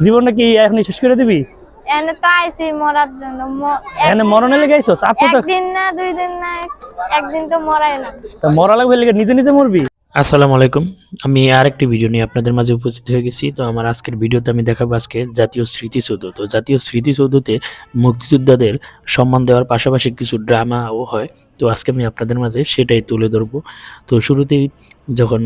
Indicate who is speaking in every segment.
Speaker 1: জীবনটা কি এখন শেষ করে দিবি?
Speaker 2: এনে তো আইছি মরার জন্য। ম-
Speaker 1: এখানে মরণে লেগে আইসস আত্মহত্যা
Speaker 2: একদিন না দুই দিন না একদিন তো মরাই না।
Speaker 1: তা মরা লাগবে লেগে নিজে নিজে মরবি?
Speaker 3: আসসালামু আলাইকুম। আমি আরেকটি ভিডিও নিয়ে আপনাদের মাঝে উপস্থিত হয়ে গেছি। তো আমার আজকের ভিডিওতে আমি দেখাবো আজকে জাতীয় স্মৃতিসৌধ। তো জাতীয় স্মৃতিসৌধতে মুক্তিযোদ্ধাদের সম্মান দেওয়ার পাশাপাশি কিছু ড্রামাও হয়। তো আজকে আমি আপনাদের মাঝে সেটাই তুলে ধরবো। তো শুরুতেই যখন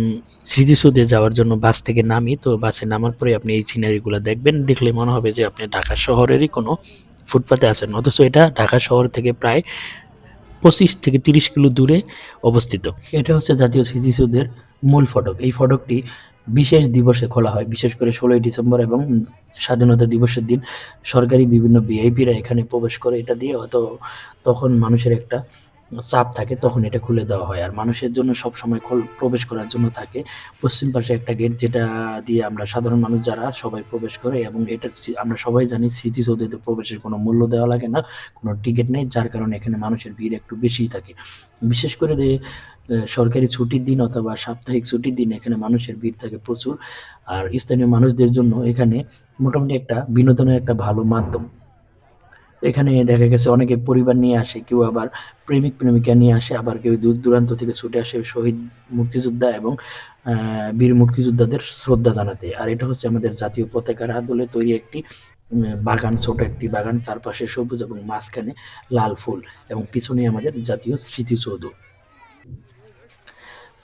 Speaker 3: স্মৃতিসৌধে যাওয়ার জন্য বাস থেকে নামি, তো বাসে নামার পরে আপনি এই সিনারিগুলো দেখবেন। দেখলে মনে হবে যে আপনি ঢাকা শহরেরই কোনো ফুটপাতে আছেন। অথচ এটা ঢাকা শহর থেকে প্রায় পঁচিশ থেকে তিরিশ কিলো দূরে অবস্থিত। এটা হচ্ছে জাতীয় স্মৃতিসৌধের মূল ফটক। এই ফটকটি বিশেষ দিবসে খোলা হয়, বিশেষ করে ষোলোই ডিসেম্বর এবং স্বাধীনতা দিবসের দিন। সরকারি বিভিন্ন ভিআইপিরা এখানে প্রবেশ করে এটা দিয়ে হয়তো তখন মানুষের একটা চাপ থাকে, তখন এটা খুলে দেওয়া হয়। আর মানুষের জন্য সব সময় প্রবেশ করার জন্য থাকে। পশ্চিম পাশে একটা গেট যেটা দিয়ে আমরা সাধারণ মানুষ যারা, সবাই প্রবেশ করে এবং এটা আমরা সবাই জানি স্মৃতিসৌধে প্রবেশের কোনো মূল্য দেওয়া লাগে না, কোনো টিকিট নেই, যার কারণে এখানে মানুষের ভিড় একটু বেশিই থাকে। বিশেষ করে সরকারি ছুটির দিন অথবা সাপ্তাহিক ছুটির দিন এখানে মানুষের ভিড় থাকে প্রচুর। আর স্থানীয় মানুষদের জন্য এখানে মোটামুটি একটা বিনোদনের একটা ভালো মাধ্যম। এখানে দেখা গেছে অনেকে পরিবার নিয়ে আসে, কেউ আবার প্রেমিক প্রেমিকা নিয়ে আসে, আবার কেউ দূর দূরান্ত থেকে ছুটে আসে শহীদ মুক্তিযোদ্ধা এবং বীর মুক্তিযোদ্ধাদের শ্রদ্ধা জানাতে। আর এটা হচ্ছে আমাদের জাতীয় পতাকার আদলে তৈরি একটি বাগান, ছোট একটি বাগান, চারপাশে সবুজ এবং মাঝখানে লাল ফুল এবং পিছনে আমাদের জাতীয় স্মৃতিসৌধ।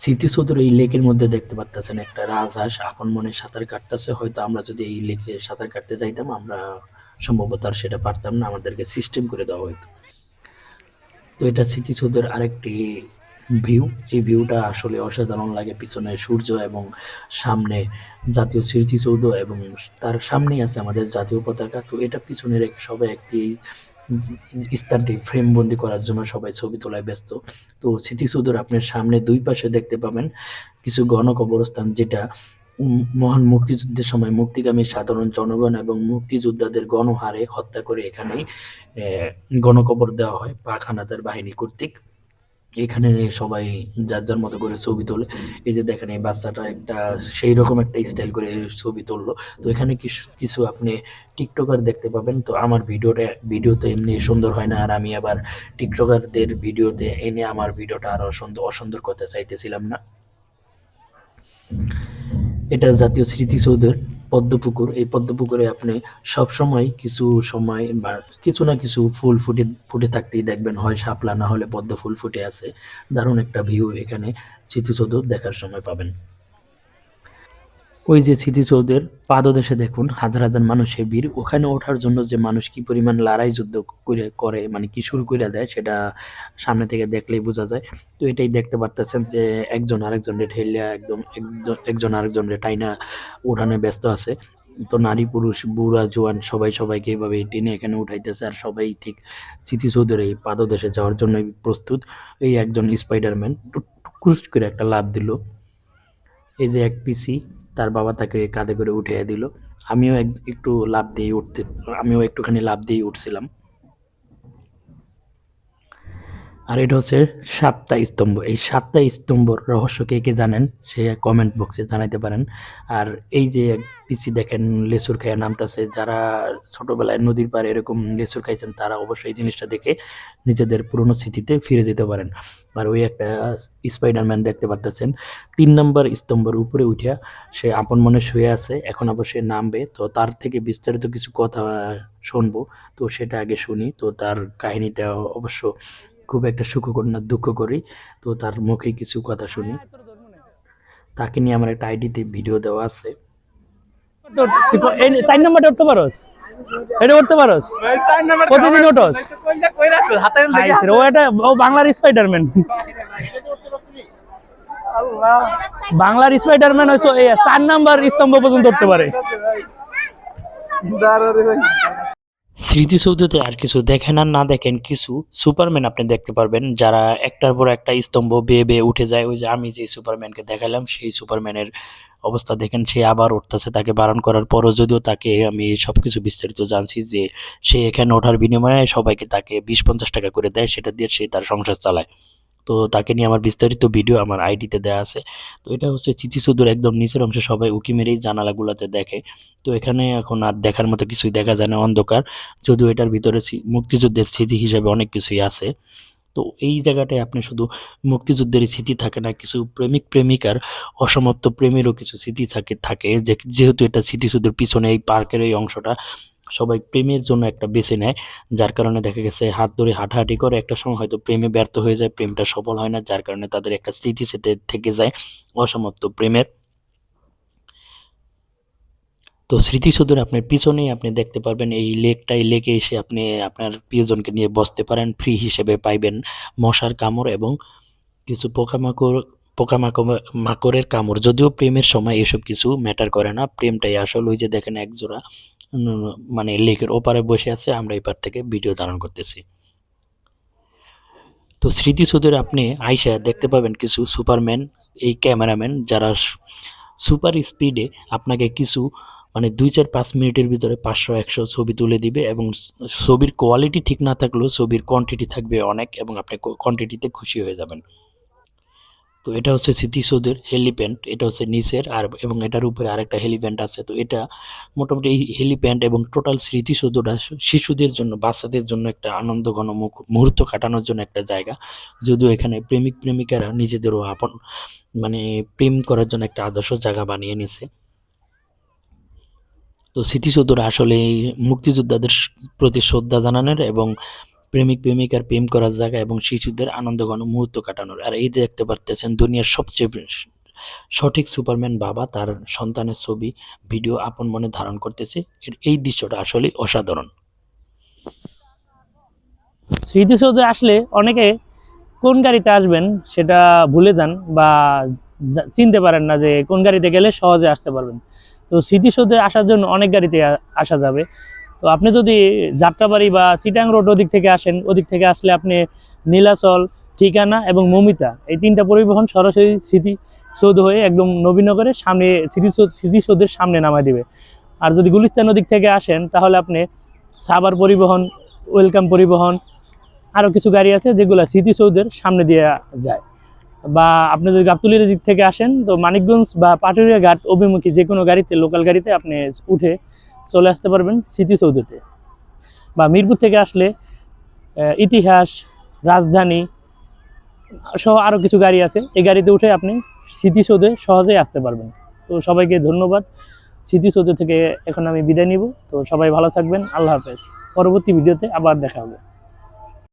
Speaker 3: স্মৃতিসৌধের এই লেকের মধ্যে দেখতে পাচ্ছেন একটা রাজহাঁস, আপন মনে সাঁতার কাটতেছে, হয়তো আমরা যদি এই লেকে সাঁতার কাটতে যাইতাম, আমরা সম্ভবত আর সেটা পারতাম না, আমাদেরকে সিস্টেম করে দেওয়া হতো তো এটা স্মৃতিসৌধের আরেকটি ভিউ এই ভিউটা আসলে অসাধারণ লাগে পিছনে সূর্য এবং সামনে জাতীয় স্মৃতিসৌধ এবং তার সামনেই আছে আমাদের জাতীয় পতাকা। তো এটা পিছনে রেখে সবাই একটি স্থানটি ফ্রেম বন্দি করার জন্য সবাই ছবি তোলায় ব্যস্ত। তো স্মৃতিসৌধের আপনার সামনে দুই পাশে দেখতে পাবেন কিছু গণকবরস্থান যেটা মহান মুক্তিযুদ্ধের সময় মুক্তিগামী সাধারণ জনগণ এবং মুক্তিযোদ্ধাদের গণহারে হত্যা করে এখানে গণকবর দেওয়া হয় পাক হানাদার বাহিনী কর্তৃক। এখানে সবাই যার যার মতো করে ছবি তোলে। এই যে দেখেন, এই বাচ্চাটা একটা সেই রকম একটা স্টাইল করে ছবি তুললো। তো এখানে কিছু কিছু আপনি টিকটকার দেখতে পাবেন। তো আমার ভিডিওটা, ভিডিও তো এমনি সুন্দর হয় না। আর আমি আবার টিকটকারদের ভিডিওতে এনে আমার ভিডিওটা আরও সুন্দর, অসুন্দর করতে চাইতেছিলাম না। এটা জাতীয় স্মৃতিসৌধের পদ্মপুকুর। এই পদ্মপুকুরে আপনি সব সময় কিছু সময় বা কিছু না কিছু ফুল ফুটে ফুটে থাকতেই দেখবেন। হয় শাপলা, না হলে পদ্ম ফুল ফুটে আছে। দারুণ একটা ভিউ এখানে স্মৃতিসৌধ দেখার সময় পাবেন। ওই যে স্মৃতিসৌধের পাদদেশে দেখুন, হাজার হাজার মানুষের ভিড়। ওখানে ওঠার জন্য যে মানুষ কি পরিমাণ লড়াই যুদ্ধ করে করে মানে কি শুরু করে দেয়, সেটা সামনে থেকে দেখলেই বোঝা যায়। তো এটাই দেখতে পারতেছেন যে একজন আরেকজনের ঠেলিয়া একদম, একজন- আরেকজনের টাইনা উঠানে ব্যস্ত আছে। তো নারী, পুরুষ, বুড়া, জোয়ান, সবাই সবাইকে এইভাবে টেনে এখানে উঠাইতেছে, আর সবাই ঠিক স্মৃতিসৌধের এই পাদদেশে যাওয়ার জন্য প্রস্তুত। এই একজন স্পাইডারম্যান টুকুস করে একটা লাভ দিল। এই যে এক পিসি, তার বাবা তাকে কাঁধে করে উঠিয়ে দিল। আমিও এক- একটু লাভ দিয়ে উঠতে, আমিও একটুখানি লাভ দিয়ে উঠছিলাম। আর এটা হচ্ছে সাতটা স্তম্ভ। এই সাতটা স্তম্ভর রহস্য কে কে জানেন, সে কমেন্ট বক্সে জানাইতে পারেন। আর এই যে পিসি দেখেন, লেসুর খাইয়া নামতাছে। যারা ছোটবেলায় নদীর পাড়ে এরকম লেসুর খাইছেন, তারা অবশ্যই এই জিনিসটা দেখে নিজেদের পুরনো স্মৃতিতে ফিরে যেতে পারেন। আর ওই একটা স্পাইডারম্যান দেখতে পাচ্ছেন তিন নম্বর স্তম্ভের উপরে উঠিয়া সে আপন মনে শুয়ে আছে, এখন আবার সে নামবে। তো তার থেকে বিস্তারিত কিছু কথা শুনব। তো সেটা আগে শুনি। তো তার কাহিনীটা অবশ্য খুব একটা সুখকর না দুঃখ করি তো তার মুখে কিছু কথা শুনি। তাকে নিয়ে আমার একটা আইডিতে ভিডিও দেওয়া আছে।
Speaker 1: চার নম্বরটা উঠতে পারোস? এটা উঠতে পারোস? প্রতিদিন ওঠোস ও এটা ও বাংলার স্পাইডারম্যান বাংলার স্পাইডারম্যান এই চার নাম্বার স্তম্ভ পর্যন্ত উঠতে পারে।
Speaker 3: স্মৃতিসৌধতে আর কিছু দেখেন আর না দেখেন কিছু সুপারম্যান আপনি দেখতে পারবেন। যারা একটার পর একটা স্তম্ভ বেয়ে বেয়ে উঠে যায়, ওই যে আমি যে সুপারম্যানকে দেখালাম, সেই সুপারম্যানের অবস্থা দেখেন, সে আবার উঠতেছে তাকে বারণ করার পরও যদিও তাকে আমি সব কিছু বিস্তারিত জানছি যে সে এখানে ওঠার বিনিময়ে সবাইকে তাকে বিশ পঞ্চাশ টাকা করে দেয়, সেটা দিয়ে সে তার সংসার চালায়। তো তাকে নিয়ে আমার বিস্তারিত ভিডিও আমার আইডিতে দেওয়া আছে। তো এটা হচ্ছে স্মৃতিসৌধের একদম নিচের অংশে সবাই উকি মেরেই জানালাগুলোতে দেখে। তো এখানে এখন আর দেখার মতো কিছুই দেখা যায় না, অন্ধকার। যদিও এটার ভিতরে মুক্তিযুদ্ধের স্মৃতি হিসেবে অনেক কিছুই আছে। তো এই জায়গাটায় আপনি শুধু মুক্তিযুদ্ধের স্মৃতি থাকে না, কিছু প্রেমিক প্রেমিকার অসমাপ্ত প্রেমেরও কিছু স্মৃতি থাকে থাকে। যেহেতু এটা স্মৃতিসৌধের পিছনে এই পার্কের এই অংশটা সবাই প্রেমের জন্য একটা বেছে নেয়, যার কারণে দেখা গেছে হাত ধরে হাঁটাহাঁটি করে একটা সময় হয়তো প্রেমে ব্যর্থ হয়ে যায়, প্রেমটা সফল হয় না, যার কারণে তাদের একটা স্মৃতি সেতে থেকে যায় অসমাপ্ত প্রেমের। তো স্মৃতিসৌধের আপনার পিছনেই আপনি দেখতে পারবেন, এই লেকটা এই লেকে এসে আপনি আপনার প্রিয়জনকে নিয়ে বসতে পারেন, ফ্রি হিসেবে পাইবেন মশার কামড় এবং কিছু পোকামাকড় পোকামাকড়, মাকড়ের কামড়। যদিও প্রেমের সময় এসব কিছু ম্যাটার করে না, প্রেমটাই আসল, ওই যে দেখেন একজোড়া মানে লেকের ওপারে বসে আছে, আমরা এপার থেকে ভিডিও ধারণ করতেছি। তো স্মৃতিসৌধের আপনি আইসা দেখতে পাবেন কিছু সুপারম্যান, এই ক্যামেরাম্যান, যারা সুপার স্পিডে আপনাকে কিছু মানে দুই চার পাঁচ মিনিটের ভিতরে পাঁচশো, একশো ছবি তুলে দিবে এবং ছবির কোয়ালিটি ঠিক না থাকলেও ছবির কোয়ান্টিটি থাকবে অনেক এবং আপনি কোয়ান্টিটিতে খুশি হয়ে যাবেন। তো এটা হচ্ছে স্মৃতিসৌধের হেলিপ্যান্ট এটা হচ্ছে নিচের আর, এবং এটার উপরে আরেকটা হেলিপ্যান্ট আছে। তো এটা মোটামুটি এই হেলিপ্যান্ট এবং টোটাল স্মৃতিসৌধটা শিশুদের জন্য, বাচ্চাদের জন্য একটা আনন্দ ঘন মুহূর্ত কাটানোর জন্য একটা জায়গা। যদিও এখানে প্রেমিক প্রেমিকারা নিজেদেরও আপন মানে প্রেম করার জন্য একটা আদর্শ জায়গা বানিয়ে নিছে তো স্মৃতিসৌধটা আসলে মুক্তিযোদ্ধাদের প্রতি শ্রদ্ধা জানানোর এবং প্রেমিক প্রেমিকার প্রেম করার জায়গা এবং শিশুদের আনন্দঘন মুহূর্ত কাটানোর। আর এই দেখতে পারতেছেন দুনিয়ার সবচেয়ে সঠিক সুপারম্যান বাবা তার সন্তানের ছবি, ভিডিও আপন মনে ধারণ করতেছে। এই দৃশ্যটা আসলে অসাধারণ।
Speaker 1: স্মৃতিসৌধে আসলে অনেকে কোন গাড়িতে আসবেন সেটা ভুলে যান বা চিনতে পারেন না যে কোন গাড়িতে গেলে সহজে আসতে পারবেন। তো স্মৃতিসৌধে আসার জন্য অনেক গাড়িতে আসা যাবে। তো আপনি যদি যাত্রাবাড়ি বা চিটাং রোড ওদিক থেকে আসেন, ওদিক থেকে আসলে আপনি নীলাচল, ঠিকানা এবং মমিতা এই তিনটা পরিবহন সরাসরি স্মৃতিসৌধ হয়ে একদম নবীনগরের সামনে স্মৃতিসৌধ স্মৃতিসৌধের সামনে নামায় দিবে। আর যদি গুলিস্তান ওদিক থেকে আসেন, তাহলে আপনি সাবার পরিবহন, ওয়েলকাম পরিবহন আরও কিছু গাড়ি আছে যেগুলো স্মৃতিসৌধের সামনে দিয়ে যায়। বা আপনি যদি গাবতুলির দিক থেকে আসেন, তো মানিকগঞ্জ বা পাটুরিয়া ঘাট অভিমুখী যে কোনো গাড়িতে, লোকাল গাড়িতে আপনি উঠে চলে আসতে পারবেন স্মৃতিসৌধতে বা মিরপুর থেকে আসলে ইতিহাস, রাজধানী সহ আরও কিছু গাড়ি আছে। এই গাড়িতে উঠে আপনি স্মৃতিসৌধে সহজেই আসতে পারবেন। তো সবাইকে ধন্যবাদ। স্মৃতিসৌধ থেকে এখন আমি বিদায় নিব। তো সবাই ভালো থাকবেন। আল্লাহ হাফেজ। পরবর্তী ভিডিওতে আবার দেখা হবে।